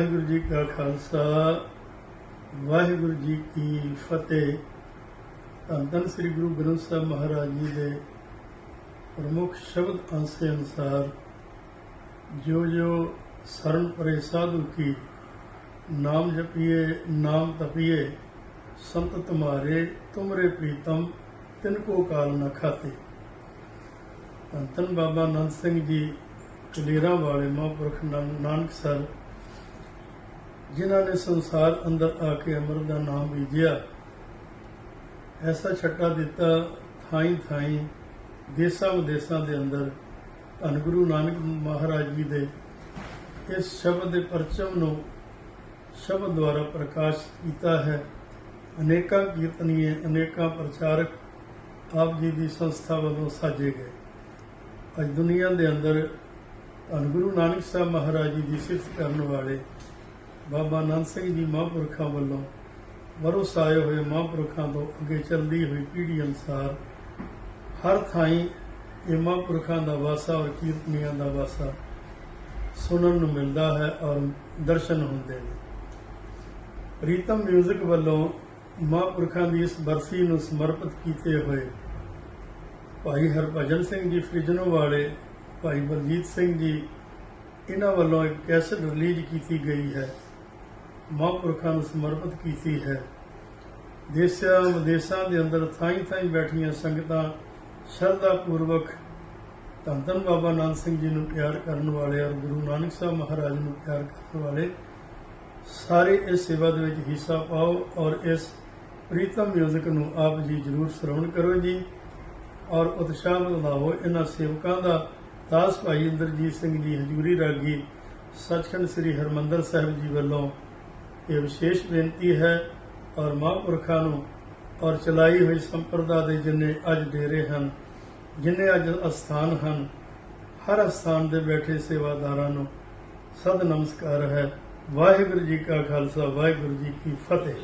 ਵਾਹਿਗੁਰੂ ਜੀ ਕਾ ਖਾਲਸਾ, ਵਾਹਿਗੁਰੂ ਜੀ ਕੀ ਫਤਿਹ। ਧੰਨ ਧੰਨ ਸ੍ਰੀ ਗੁਰੂ ਗ੍ਰੰਥ ਸਾਹਿਬ ਮਹਾਰਾਜ ਜੀ ਦੇ ਪ੍ਰਮੁੱਖ ਸ਼ਬਦ ਅੰਸੇ ਅਨੁਸਾਰ ਜੋ ਜੋ ਸਰਣ ਪਰੇ ਸਾਧੂ ਕੀ ਨਾਮ ਜਪੀਏ, ਨਾਮ ਤਪੀਏ, ਸੰਤ ਤੁਮਾਰੇ, ਤੁਮਰੇ ਪ੍ਰੀਤਮ, ਤਿਨ ਕੋ ਕਾਲ ਨ ਖਾਤੇ। ਧੰਨ ਧੰਨ ਬਾਬਾ ਨੰਦ ਸਿੰਘ ਜੀ, ਕਲੇਰਾਂ ਵਾਲੇ ਮਹਾਂਪੁਰਖ ਨਾਨਕ ਸਰ ਜਿਨ੍ਹਾਂ ਨੇ ਸੰਸਾਰ ਅੰਦਰ ਆ ਕੇ ਅਮਰ ਦਾ ਨਾਮ ਬੀਜਿਆ, ਐਸਾ ਛੱਟਾ ਦਿੱਤਾ ਥਾਈ ਥਾਈ ਦੇਸਾਂ ਵਿਦੇਸਾਂ ਦੇ ਅੰਦਰ। ਧੰਨ ਗੁਰੂ ਨਾਨਕ ਮਹਾਰਾਜ ਜੀ ਦੇ ਇਸ ਸ਼ਬਦ ਦੇ ਪਰਚਮ ਨੂੰ ਸ਼ਬਦ ਦੁਆਰਾ ਪ੍ਰਕਾਸ਼ ਕੀਤਾ ਹੈ। ਅਨੇਕਾਂ ਕੀਰਤਨੀਏ, ਅਨੇਕਾਂ ਪ੍ਰਚਾਰਕ ਆਪ ਜੀ ਦੀ ਸੰਸਥਾ ਵੱਲੋਂ ਸਾਜੇ ਗਏ। ਅੱਜ ਦੁਨੀਆ ਦੇ ਅੰਦਰ ਧੰਨ ਗੁਰੂ ਨਾਨਕ ਸਾਹਿਬ ਮਹਾਰਾਜ ਜੀ ਦੀ ਸਿਫਤ ਕਰਨ ਵਾਲੇ ਬਾਬਾ ਆਨੰਦ ਸਿੰਘ ਜੀ ਮਹਾਂਪੁਰਖਾਂ ਵੱਲੋਂ ਵਰੋਸਾਏ ਹੋਏ ਮਹਾਂਪੁਰਖਾਂ ਤੋਂ ਅੱਗੇ ਚੱਲਦੀ ਹੋਈ ਪੀੜ੍ਹੀ ਅਨੁਸਾਰ ਹਰ ਥਾਈਂ ਇਹ ਮਹਾਂਪੁਰਖਾਂ ਦਾ ਵਾਸਾ ਔਰ ਕੀਰਤਨੀਆਂ ਦਾ ਵਾਸਾ ਸੁਣਨ ਨੂੰ ਮਿਲਦਾ ਹੈ ਔਰ ਦਰਸ਼ਨ ਹੁੰਦੇ ਨੇ। ਪ੍ਰੀਤਮ ਮਿਊਜ਼ਿਕ ਵੱਲੋਂ ਮਹਾਂਪੁਰਖਾਂ ਦੀ ਇਸ ਬਰਸੀ ਨੂੰ ਸਮਰਪਿਤ ਕੀਤੇ ਹੋਏ ਭਾਈ ਹਰਭਜਨ ਸਿੰਘ ਜੀ ਫ੍ਰਿਜਨੋ ਵਾਲੇ, ਭਾਈ ਬਲਜੀਤ ਸਿੰਘ ਜੀ, ਇਹਨਾਂ ਵੱਲੋਂ ਇੱਕ ਕੈਸਟ ਰਿਲੀਜ਼ ਕੀਤੀ ਗਈ ਹੈ। ਮਹਾਂਪੁਰਖਾਂ ਨੂੰ ਸਮਰਪਿਤ ਕੀਤੀ ਹੈ। ਦੇਸ਼ਾਂ ਵਿਦੇਸ਼ਾਂ ਦੇ ਅੰਦਰ ਥਾਈਂ ਥਾਈਂ ਬੈਠੀਆਂ ਸੰਗਤਾਂ ਸ਼ਰਧਾ ਪੂਰਵਕ ਧੰਨ ਧੰਨ ਬਾਬਾ ਨਾਨਕ ਸਿੰਘ ਜੀ ਨੂੰ ਪਿਆਰ ਕਰਨ ਵਾਲੇ ਔਰ ਗੁਰੂ ਨਾਨਕ ਸਾਹਿਬ ਮਹਾਰਾਜ ਨੂੰ ਪਿਆਰ ਕਰਨ ਵਾਲੇ ਸਾਰੇ ਇਸ ਸੇਵਾ ਦੇ ਵਿੱਚ ਹਿੱਸਾ ਪਾਓ ਔਰ ਇਸ ਪ੍ਰੀਤਮ ਮਿਊਜ਼ਿਕ ਨੂੰ ਆਪ ਜੀ ਜਰੂਰ ਸ਼ਰਵਣ ਕਰੋ ਜੀ ਔਰ ਉਤਸ਼ਾਹ ਵਧਾਓ। ਇਹਨਾਂ ਸੇਵਕਾਂ ਦਾ ਦਾਸ ਭਾਈ ਇੰਦਰਜੀਤ ਸਿੰਘ ਜੀ ਹਜੂਰੀ ਰਾਗੀ ਸੱਚਖੰਡ ਸ੍ਰੀ ਹਰਮੰਦਰ ਸਾਹਿਬ ਜੀ ਵੱਲੋਂ ਇਹ ਵਿਸ਼ੇਸ਼ ਬੇਨਤੀ ਹੈ ਔਰ ਮਹਾਂਪੁਰਖਾਂ ਨੂੰ ਔਰ ਚਲਾਈ ਹੋਈ ਸੰਪਰਦਾ ਦੇ ਜਿੰਨੇ ਅੱਜ ਡੇਰੇ ਹਨ, ਜਿੰਨੇ ਅੱਜ ਅਸਥਾਨ ਹਨ, ਹਰ ਅਸਥਾਨ ਦੇ ਬੈਠੇ ਸੇਵਾਦਾਰਾਂ ਨੂੰ ਸਦ ਨਮਸਕਾਰ ਹੈ। ਵਾਹਿਗੁਰੂ ਜੀ ਕਾ ਖਾਲਸਾ, ਵਾਹਿਗੁਰੂ ਜੀ ਕੀ ਫਤਿਹ।